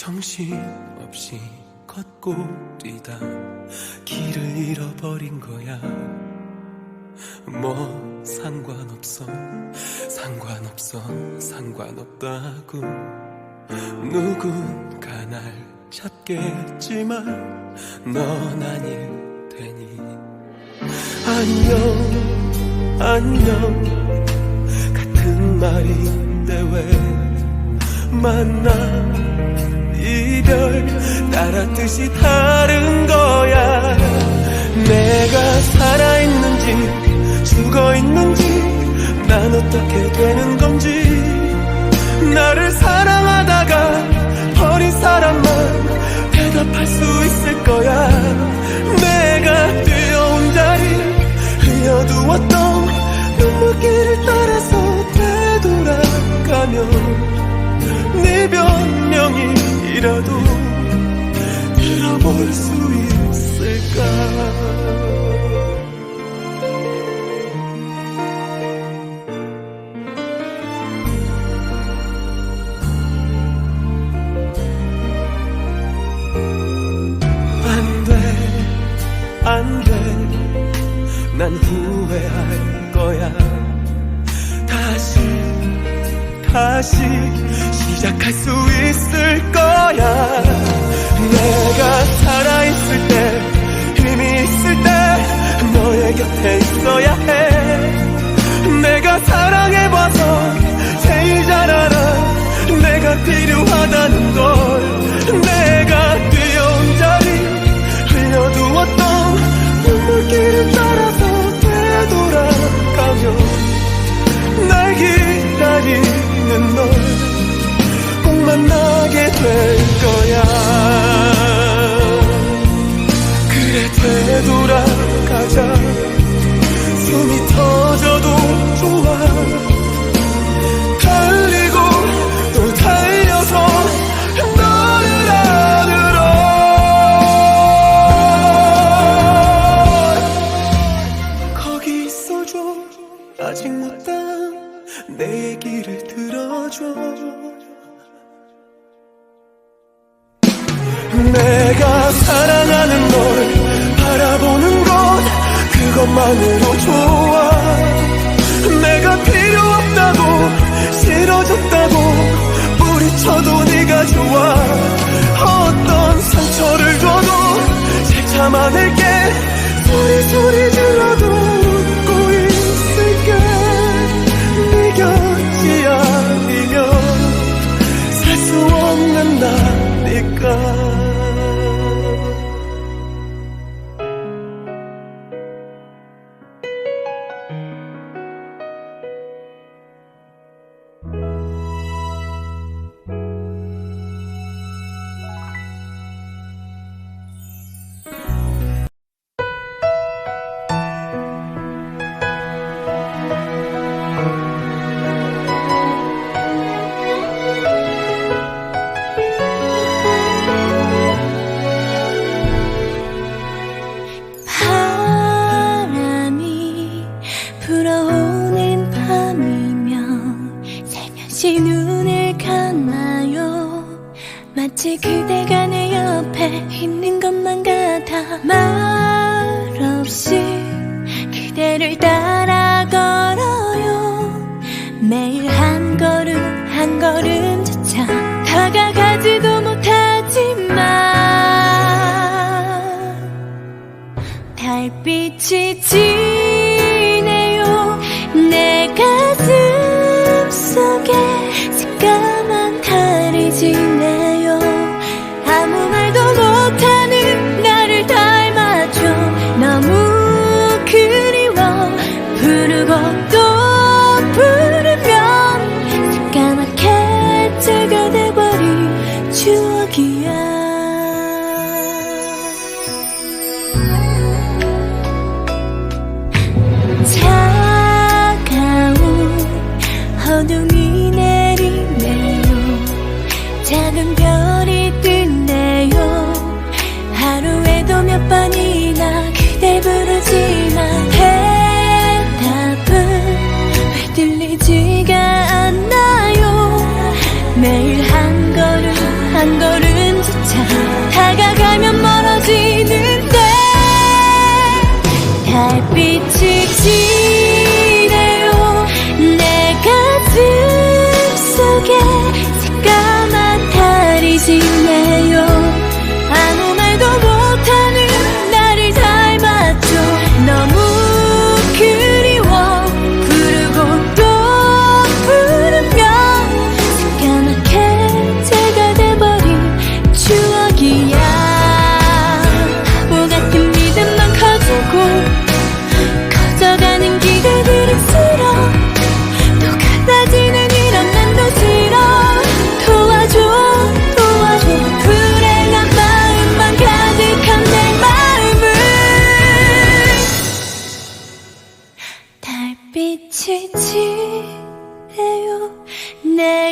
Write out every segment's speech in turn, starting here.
정신없이 걷고 뛰다 길을 잃어버린 거야. 뭐 상관없어 상관없어 상관없다고. 누군가 날 찾겠지만 넌 아닐 테니. 안녕 안녕. 같은 말인데 왜 만나. 이별 따라 뜻이 다른 거야. 내가 살아있는지 죽어있는지 난 어떻게 되는 건지. 나를 사랑하다가 버린 사람만 대답할 수 있을 거야. 내가 뛰어온 자리 흘려두었던 눈물길을 따라서 되돌아가면 네 변명이라도 들어볼 수 있을까 다시 시작할 수 있을 거야. 내가 살아있을 때, 힘이 있을 때, 너의 곁에 있어야 해. 내가 사랑해봐서 제일 잘 알아. 내가 필요하다는 걸. 들어줘 내가 사랑하는 널 바라보는 것 그것만으로 좋아. 내가 필요 없다고 싫어졌다고 뿌리쳐도 네가 좋아. 어떤 상처를 줘도 잘 참아낼게. 소리 소리 질러 그대가 내 옆에 있는 것만 같아. 말 없이 그대를 따라 걸어요. 매일 한 걸음 한 걸음조차 다가가지도 못하지만 달빛이 지네요. 내 가슴 속에 새까만 달이 지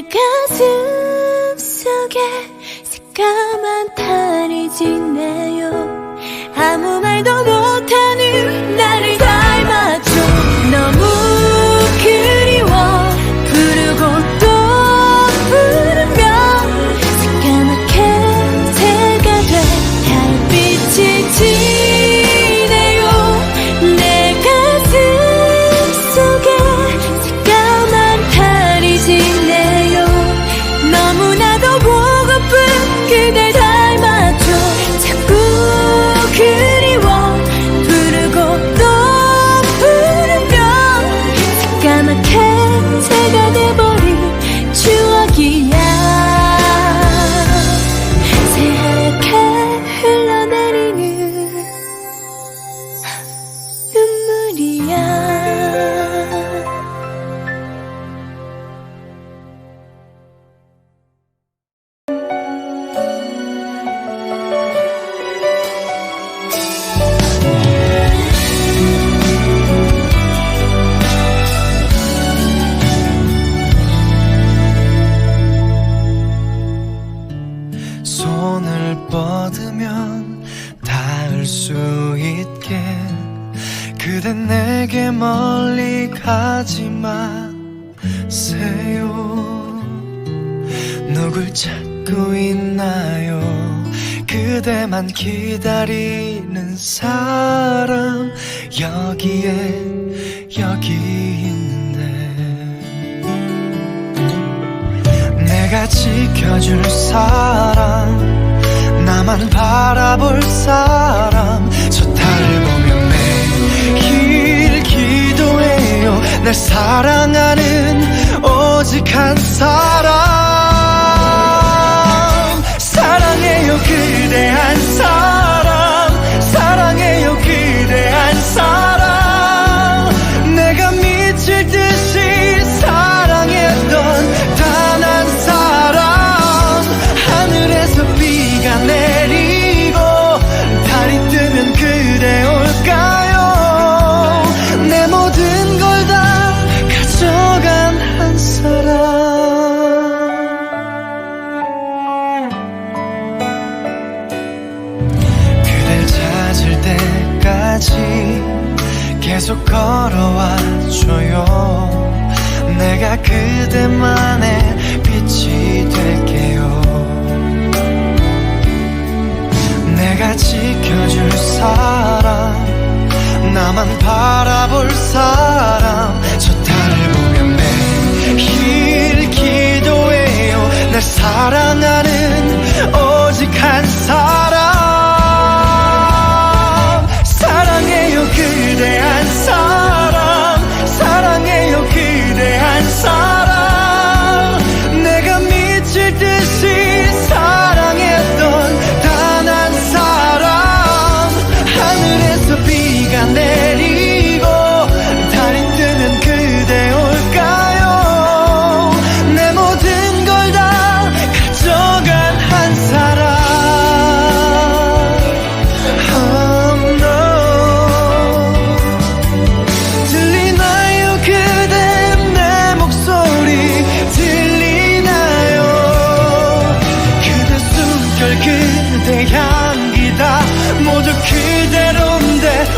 가슴 속에 새까만 달이 지네요. 그댄 내게 멀리 가지 마세요. 누굴 찾고 있나요? 그대만 기다리는 사람 여기에 여기 있는데. 내가 지켜줄 사람 나만 바라볼 사람 저 달고 길 기도해요. 날 사랑하는 오직 한 사람.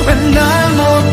when I'm old.